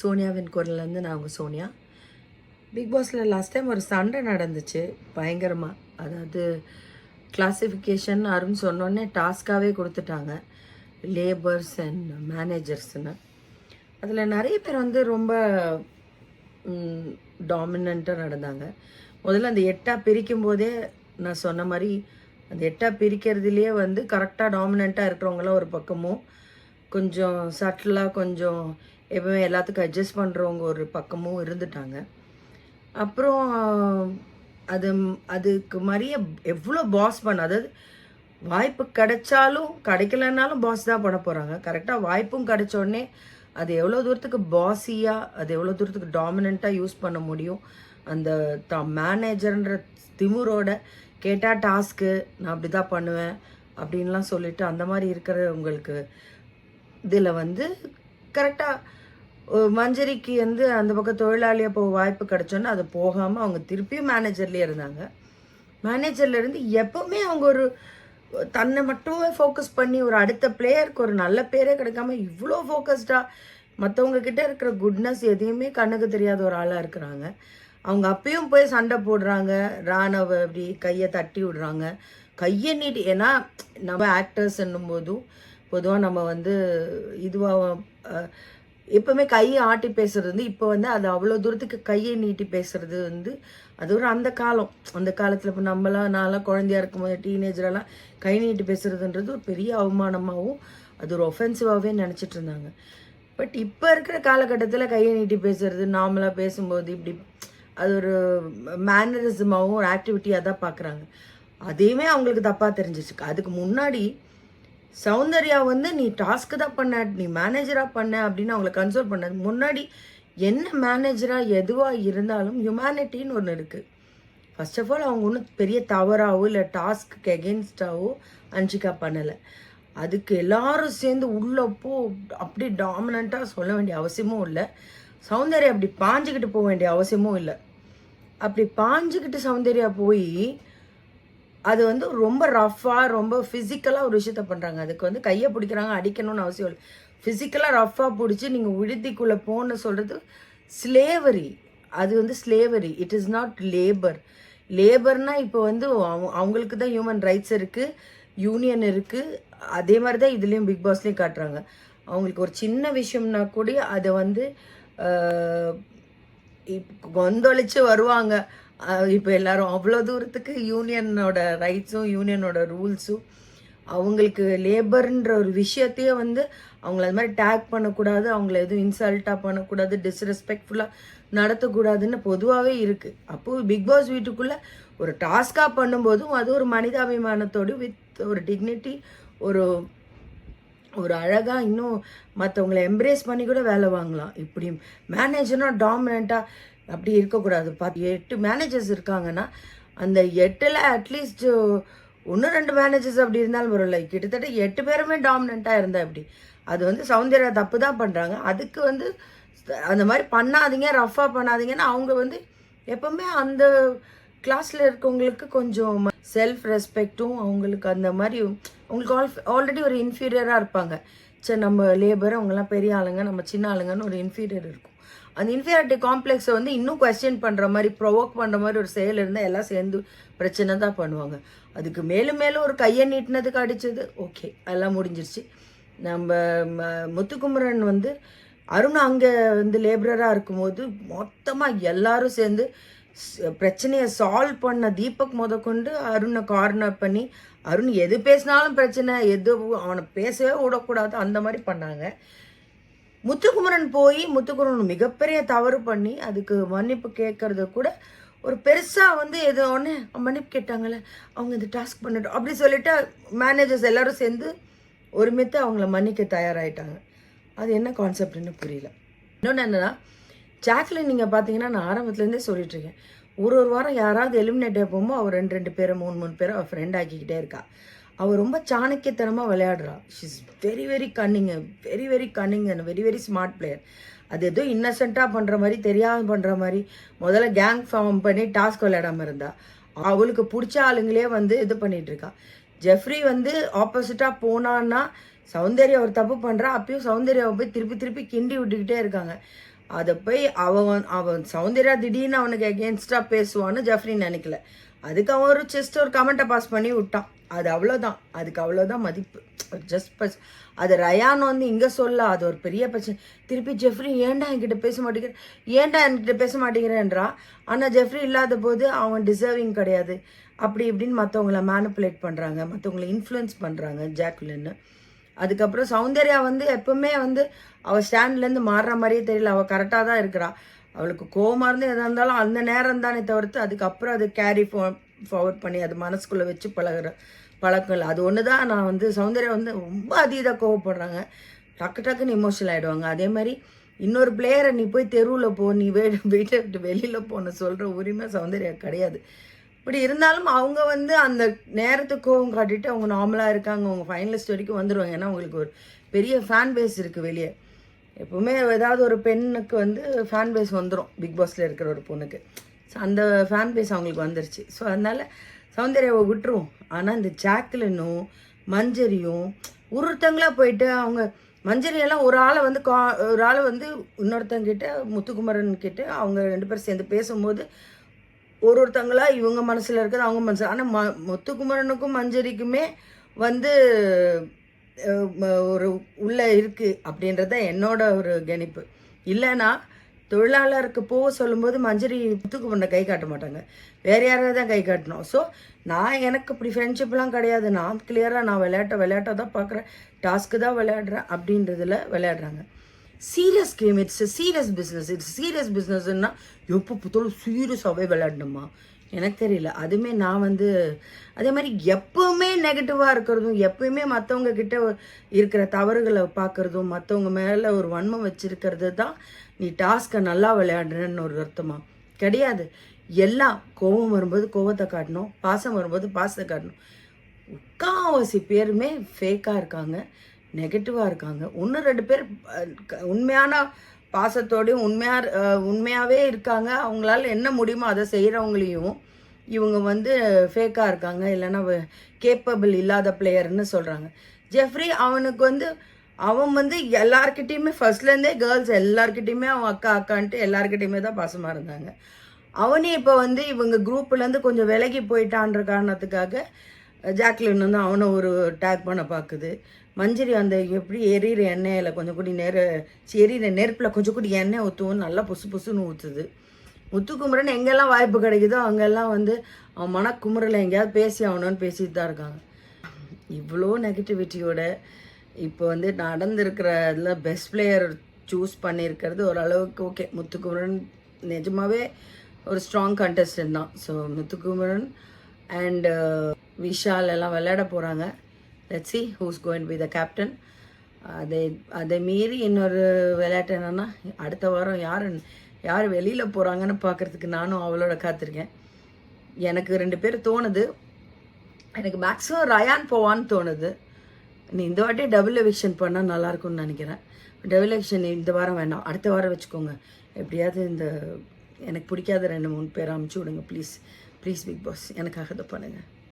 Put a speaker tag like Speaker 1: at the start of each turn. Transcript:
Speaker 1: சோனியாவின் குரல்லேருந்து நான் உங்கள் சோனியா. பிக் பாஸில் லாஸ்ட் டைம் ஒரு சண்டை நடந்துச்சு பயங்கரமாக அதாவது கிளாஸிஃபிகேஷன் அருண் சொன்னோடனே டாஸ்க்காகவே கொடுத்துட்டாங்க. லேபர்ஸ் அண்ட் மேனேஜர்ஸ்னு அதில் நிறைய பேர் வந்து ரொம்ப டாமினண்ட்டாக நடந்தாங்க. முதல்ல அந்த எட்டாக பிரிக்கும் போதே நான் சொன்ன மாதிரி அந்த எட்டாக பிரிக்கிறதுலேயே வந்து கரெக்டாக டாமினண்ட்டாக இருக்கிறவங்களாம் ஒரு பக்கமும் கொஞ்சம் சட்டிலாக கொஞ்சம் எப்பவுமே எல்லாத்துக்கும் அட்ஜஸ்ட் பண்ணுறவங்க ஒரு பக்கமும் இருந்துட்டாங்க. அப்புறம் அது அதுக்கு மாதிரியே எவ்வளோ பாஸ் பண்ண அதாவது வாய்ப்பு கிடைச்சாலும் கிடைக்கலனாலும் பாஸ் தான் பண்ண போகிறாங்க கரெக்டாக வாய்ப்பும் கிடைச்ச உடனே அது எவ்வளோ தூரத்துக்கு பாஸியாக அது எவ்வளோ தூரத்துக்கு டாமினண்ட்டாக யூஸ் பண்ண முடியும்? அந்த த மேனேஜர்ன்ற திமுரோட கேட்டால் டாஸ்க்கு நான் அப்படி தான் பண்ணுவேன் அப்படின்லாம் சொல்லிவிட்டு அந்த மாதிரி இருக்கிற உங்களுக்கு இதில் வந்து கரெக்டாக மஞ்சரிக்கு வந்து அந்த பக்கம் தொழிலாளியாக போக வாய்ப்பு கிடைச்சோன்னா அது போகாமல் அவங்க திருப்பியும் மேனேஜர்லேயே இருந்தாங்க. மேனேஜர்ல இருந்து எப்பவுமே அவங்க ஒரு தன்னை மட்டும் ஃபோக்கஸ் பண்ணி ஒரு அடுத்த பிளேயருக்கு ஒரு நல்ல பேரே கிடைக்காம இவ்வளோ ஃபோக்கஸ்டாக மற்றவங்க கிட்ட இருக்கிற குட்னஸ் எதையுமே கண்ணுக்கு தெரியாத ஒரு ஆளாக இருக்கிறாங்க. அவங்க அப்பயும் போய் சண்டை போடுறாங்க. ராணவ அப்படி கையை தட்டி விடுறாங்க. கையை நீட்டி ஏன்னா நம்ம ஆக்டர்ஸ் போதும் பொதுவாக நம்ம வந்து இதுவாக எப்பவுமே கையை ஆட்டி பேசுறது வந்து இப்போ வந்து அது அவ்வளோ தூரத்துக்கு கையை நீட்டி பேசுறது வந்து அது ஒரு அந்த காலம். அந்த காலத்தில் இப்போ நம்மளாம் நான்லாம் குழந்தையா இருக்கும்போது டீனேஜரெல்லாம் கை நீட்டி பேசுறதுன்றது ஒரு பெரிய அவமானமாகவும் அது ஒரு ஒஃபென்சிவாகவே நினச்சிட்டு இருந்தாங்க. பட் இப்போ இருக்கிற காலகட்டத்தில் கையை நீட்டி பேசுறது நார்மலாக பேசும்போது இப்படி அது ஒரு மேனரிசமாகவும் ஒரு ஆக்டிவிட்டியாக தான் பார்க்குறாங்க அதையுமே அவங்களுக்கு தப்பாக தெரிஞ்சிச்சு. அதுக்கு முன்னாடி சௌந்தர்யா வந்து நீ டாஸ்க்கு தான் பண்ண நீ மேனேஜராக பண்ண அப்படின்னு அவங்கள கன்சோல் பண்ணது முன்னாடி என்ன மேனேஜராக எதுவாக இருந்தாலும் ஹியூமனிட்டின்னு ஒன்று இருக்குது ஃபர்ஸ்ட் ஆஃப் ஆல் அவங்க ஒன்றும் பெரிய தவறாவோ இல்லை டாஸ்க்கு எகென்ஸ்டாவோ அன்ஷிகா பண்ணலை. அதுக்கு எல்லாரும் சேர்ந்து உள்ளப்போ அப்படி டாமினண்ட்டாக சொல்ல வேண்டிய அவசியமும் இல்லை. சௌந்தர்யா அப்படி பாஞ்சுக்கிட்டு போக வேண்டிய அவசியமும் இல்லை. அப்படி பாஞ்சுக்கிட்டு சௌந்தர்யா போய் அது வந்து ரொம்ப ரஃப்பாக ரொம்ப ஃபிசிக்கலாக ஒரு விஷயத்த பண்ணுறாங்க அதுக்கு வந்து கையை பிடிக்கிறாங்க அடிக்கணும்னு அவசியம் இல்லை. ஃபிசிக்கலாக ரஃப்பாக பிடிச்சி நீங்கள் விடுதிக்குள்ளே போன்னு சொல்கிறது ஸ்லேவரி அது வந்து slavery it is not labour லேபர்னால் இப்போ வந்து அவங்க அவங்களுக்கு தான் ஹியூமன் ரைட்ஸ் இருக்குது யூனியன் இருக்குது அதே மாதிரி தான் இதுலேயும் பிக் பாஸ்லேயும் காட்டுறாங்க. அவங்களுக்கு ஒரு சின்ன விஷயம்னா கூட அதை வந்து இப்போ கொந்தளிச்சு வருவாங்க. இப்போ எல்லாரும் அவ்வளோ தூரத்துக்கு யூனியனோட ரைட்ஸும் யூனியனோட ரூல்ஸும் அவங்களுக்கு லேபர்ன்ற ஒரு விஷயத்தையே வந்து அவங்கள அது மாதிரி டேக் பண்ணக்கூடாது அவங்கள எதுவும் இன்சல்ட்டாக பண்ணக்கூடாது டிஸ்ரெஸ்பெக்ட்ஃபுல்லாக நடத்தக்கூடாதுன்னு பொதுவாகவே இருக்குது அப்போது பிக் பாஸ் வீட்டுக்குள்ளே ஒரு டாஸ்காக பண்ணும்போதும் அது ஒரு மனிதாபிமானத்தோடு வித் ஒரு டிக்னிட்டி ஒரு ஒரு அழகாக இன்னும் மற்றவங்கள எம்ப்ரேஸ் பண்ணி கூட வேலை வாங்கலாம். இப்படி மேனேஜர்னால் டாமினண்ட்டாக அப்படி இருக்கக்கூடாது. பார்த்து எட்டு மேனேஜர்ஸ் இருக்காங்கன்னா அந்த எட்டில் அட்லீஸ்ட் ஒன்று ரெண்டு மேனேஜர்ஸ் அப்படி இருந்தாலும் வரல கிட்டத்தட்ட எட்டு பேருமே டாமினண்ட்டாக இருந்தால் இப்படி அது வந்து சௌந்தர்யா தப்பு தான் பண்ணுறாங்க அதுக்கு வந்து அந்த மாதிரி பண்ணாதீங்க ரஃபாக பண்ணாதீங்கன்னா அவங்க வந்து எப்பவுமே அந்த கிளாஸில் இருக்கவங்களுக்கு கொஞ்சம் செல்ஃப் ரெஸ்பெக்டும் அவங்களுக்கு அந்த மாதிரி அவங்களுக்கு ஆல் ஆல்ரெடி ஒரு இன்ஃபீரியராக இருப்பாங்க. சரி நம்ம லேபர் அவங்கெல்லாம் பெரிய ஆளுங்க நம்ம சின்ன ஆளுங்கன்னு ஒரு இன்ஃபீரியர் இருக்கும். அந்த இன்ஃபீரியாரிட்டி காம்ப்ளெக்ஸை வந்து இன்னும் கொஸ்டின் பண்ணுற மாதிரி ப்ரொவோக் பண்ணுற மாதிரி ஒரு செயல் இருந்தால் எல்லாம் சேர்ந்து பிரச்சனை தான் பண்ணுவாங்க. அதுக்கு மேலும் மேலும் ஒரு கையை நீட்டினதுக்கு அடித்தது ஓகே எல்லாம் முடிஞ்சிருச்சு. நம்ம முத்துக்குமரன் வந்து அருண் அங்கே வந்து லேபரராக இருக்கும்போது மொத்தமாக எல்லாரும் சேர்ந்து பிரச்சனையை சால்வ் பண்ண தீபக் முத கொண்டு அருணை கார்னர் பண்ணி அருண் எது பேசினாலும் பிரச்சனை எது அவனை பேசவே விடக்கூடாது அந்த மாதிரி பண்ணாங்க. முத்துக்குமரன் போய் முத்துக்குமரன் மிகப்பெரிய தவறு பண்ணி அதுக்கு மன்னிப்பு கேட்கறது கூட ஒரு பெருசாக வந்து ஏதோ ஒன்று மன்னிப்பு கேட்டாங்களே அவங்க இந்த டாஸ்க் பண்ணிட்டோம் அப்படி சொல்லிட்டு மேனேஜர்ஸ் எல்லாரும் சேர்ந்து ஒருமித்து அவங்கள மன்னிக்க தயாராகிட்டாங்க அது என்ன கான்செப்ட்னு புரியல. இன்னொன்று என்னன்னா ஜாக்லின் நீங்கள் பார்த்தீங்கன்னா நான் ஆரம்பத்துலேருந்தே சொல்லிட்டுருக்கேன் ஒரு ஒரு வாரம் யாராவது எலிமினேட் போகும்போது அவர் ரெண்டு ரெண்டு பேரை மூணு மூணு பேரை அவர் ஃப்ரெண்ட் ஆக்கிக்கிட்டே இருக்கா. அவள் ரொம்ப சாணக்கியத்தனமாக விளையாடுறா. She's very very cunning very very cunning and very very smart player அது ஏதோ இன்னசென்ட்டாக பண்ணுற மாதிரி தெரியாமல் பண்ணுற மாதிரி முதல்ல கேங் ஃபார்ம் பண்ணி டாஸ்க் விளையாடாமல் இருந்தா. அவளுக்கு பிடிச்ச ஆளுங்களே வந்து இது பண்ணிகிட்ருக்கா ஜெஃப்ரி வந்து ஆப்போசிட்டாக போனான்னா சௌந்தர்யா ஒரு தப்பு பண்ணுறா அப்பயும் சௌந்தர்யாவை போய் திருப்பி திருப்பி கிண்டி விட்டுக்கிட்டே இருக்காங்க. அதை போய் அவன் அவன் சௌந்தர்யா திடீர்னு அவனுக்கு எகேன்ஸ்டாக பேசுவான்னு ஜெஃப்ரி நினைக்கல. அதுக்கு அவன் ஒரு ஜஸ்ட் ஒரு கமெண்ட்டை பாஸ் பண்ணி விட்டான். அது அவ்வளோதான் அதுக்கு அவ்வளோதான் மதிப்பு. Just bus. அது ரயான் வந்து இங்கே சொல்ல அது ஒரு பெரிய பிரச்சனை. திருப்பி ஜெஃப்ரி ஏன்டா என்கிட்ட பேச மாட்டேங்கிற ஏன்டா என்கிட்ட பேச மாட்டேங்கிறேன்றா? ஆனால் ஜெஃப்ரி இல்லாத போது அவன் டிசர்விங் கிடையாது. அப்படி இப்படின்னு மற்றவங்கள மேனுப்புலேட் பண்ணுறாங்க மற்றவங்கள இன்ஃப்ளூயன்ஸ் பண்ணுறாங்க ஜாக்குலின்னு அதுக்கப்புறம் சௌந்தர்யா வந்து எப்பவுமே வந்து அவள் ஸ்டாண்ட்லேருந்து மாறுற மாதிரியே தெரியல. அவள் கரெக்டாக தான் இருக்கிறா. அவளுக்கு கோவமாக இருந்து எதாக இருந்தாலும் அந்த நேரம் தானே தவிர்த்து அதுக்கப்புறம் அது கேரி ஃபோ ஃபார்வர்ட் பண்ணி அது மனசுக்குள்ளே வச்சு பழகுற பழக்கம் இல்லை அது ஒன்று தான் நான் வந்து சௌந்தர்யா வந்து ரொம்ப அதீதாக கோவப்படுறாங்க. டக்கு டக்குன்னு இமோஷனல் ஆகிடுவாங்க அதே மாதிரி இன்னொரு பிளேயரை நீ போய் தெருவில் போ நீ வே வீட்டை விட்டு வெளியில் போன சொல்கிற உரிமை சௌந்தர்யா கிடையாது. இப்படி இருந்தாலும் அவங்க வந்து அந்த நேரத்துக்கு கோவம் காட்டிட்டு அவங்க நார்மலாக இருக்காங்க. அவங்க ஃபைனலிஸ்ட் வரைக்கும் வந்துடுவாங்க ஏன்னா அவங்களுக்கு ஒரு பெரிய ஃபேன் பேஸ் இருக்குது வெளியே. எப்பவுமே ஏதாவது ஒரு பெண்ணுக்கு வந்து ஃபேன் பேஸ் வந்துடும் பிக் பாஸில் இருக்கிற ஒரு பொண்ணுக்கு. ஸோ அந்த ஃபேன் பேஸ் அவங்களுக்கு வந்துருச்சு. ஸோ அதனால் சௌந்தர்யாவை விட்டுரும் ஆனால் இந்த ஜாக்லினும் மஞ்சரியும் ஒருத்தங்களாக போயிட்டு அவங்க மஞ்சரியெல்லாம் ஒரு ஆளை வந்து கா ஒரு ஆளை வந்து இன்னொருத்தங்கிட்ட முத்துக்குமரன் கிட்ட அவங்க ரெண்டு பேரும் சேர்ந்து பேசும்போது ஒரு ஒருத்தங்களாக இவங்க மனசில் இருக்கிறது அவங்க மனசில் ஆனால் ம முத்துக்குமரனுக்கும் மஞ்சரிக்குமே வந்து ஒரு உள்ளே இருக்குது அப்படின்றத என்னோட ஒரு கணிப்பு. இல்லைன்னா தொழிலாளருக்கு போக சொல்லும்போது மஞ்சரி முத்துக்குமரனை கை காட்ட மாட்டாங்க. வேறு யாராவது தான் கை காட்டணும். ஸோ நான் எனக்கு இப்படி ஃப்ரெண்ட்ஷிப்லாம் கிடையாது. நான் கிளியராக நான் விளையாட்ட விளையாட்டை தான் பார்க்குறேன் டாஸ்க்கு தான் விளையாடுறேன் அப்படின்றதுல விளையாடுறாங்க. Serious game it's serious business it's serious பிஸ்னஸ்ன்னா எப்போ பார்த்தாலும் சீரியஸாகவே விளையாடணுமா? எனக்கு தெரியல. அதுவுமே நான் வந்து அதே மாதிரி எப்பவுமே நெகட்டிவாக இருக்கிறதும் எப்பயுமே மற்றவங்க கிட்ட இருக்கிற தவறுகளை பார்க்குறதும் மற்றவங்க மேலே ஒரு வன்மம் வச்சிருக்கிறது தான் நீ டாஸ்க்கை நல்லா விளையாடுறன்னு ஒரு அர்த்தமா? கிடையாது. எல்லாம் கோபம் வரும்போது கோபத்தை காட்டணும் பாசம் வரும்போது பாசத்தை காட்டணும். முக்கால்வாசி பேருமே ஃபேக்காக இருக்காங்க நெகட்டிவாக இருக்காங்க. ஒன்று ரெண்டு பேர் உண்மையான பாசத்தோடையும் உண்மையாக உண்மையாகவே இருக்காங்க. அவங்களால என்ன முடியுமோ அதை செய்கிறவங்களையும் இவங்க வந்து ஃபேக்காக இருக்காங்க. இல்லைன்னா கேப்பபிள் இல்லாத பிளேயர்னு சொல்கிறாங்க ஜெஃப்ரி அவனுக்கு வந்து அவன் வந்து எல்லாருக்கிட்டேயுமே ஃபர்ஸ்ட்லேருந்தே கேர்ள்ஸ் எல்லாருக்கிட்டேயுமே அவன் அக்கா அக்கான்ட்டு எல்லாருக்கிட்டையுமே தான் பாசமாக இருந்தாங்க. அவனே இப்போ வந்து இவங்க குரூப்லேருந்து கொஞ்சம் விலகி போயிட்டான்ற காரணத்துக்காக ஜாக்லின் வந்து அவனை ஒரு டேக் பண்ண பார்க்குது மஞ்சரி அந்த எப்படி எரியிற எண்ணெயில் கொஞ்சம் கூடி நெரு எரியிற நெருப்பில் கொஞ்சம் கூடி எண்ணெய் ஊற்றுவோம் நல்லா புசு புசுன்னு ஊற்றுது முத்துக்குமரன் எங்கெல்லாம் வாய்ப்பு கிடைக்குதோ அங்கெல்லாம் வந்து அவன் மனக்குமுறல எங்கேயாவது பேசி ஆகணும்னு பேசிட்டு தான் இருக்காங்க. இவ்வளோ நெகட்டிவிட்டியோட இப்போ வந்து நடந்திருக்கிற இதில் பெஸ்ட் பிளேயர் சூஸ் பண்ணியிருக்கிறது ஓரளவுக்கு ஓகே முத்துக்குமரன் நிஜமாவே ஒரு ஸ்ட்ராங் கண்டஸ்டன்ட் தான். ஸோ முத்துக்குமரன் அண்டு விஷால் எல்லாம் விளையாட போகிறாங்க let see who's going be the captain அதை அதை மீறி இன்னொரு விளையாட்டு என்னென்னா அடுத்த வாரம் யார் யார் வெளியில் போகிறாங்கன்னு பார்க்கறதுக்கு நானும் அவளோட காத்திருக்கேன். எனக்கு ரெண்டு பேர் தோணுது. எனக்கு மேக்ஸிமம் ரயான் போவான்னு தோணுது. நீ இந்த வாட்டி டபுள் எவிக்ஷன் பண்ணால் நல்லா இருக்கும்னு நினைக்கிறேன். டபுள் எவிக்ஷன் இந்த வாரம் வேண்டாம். அடுத்த வாரம் வச்சுக்கோங்க. எப்படியாவது இந்த எனக்கு பிடிக்காத ரெண்டு மூணு பேர் அமுச்சு விடுங்க ப்ளீஸ் ப்ளீஸ் பிக் பாஸ் எனக்காக இதை பண்ணுங்கள்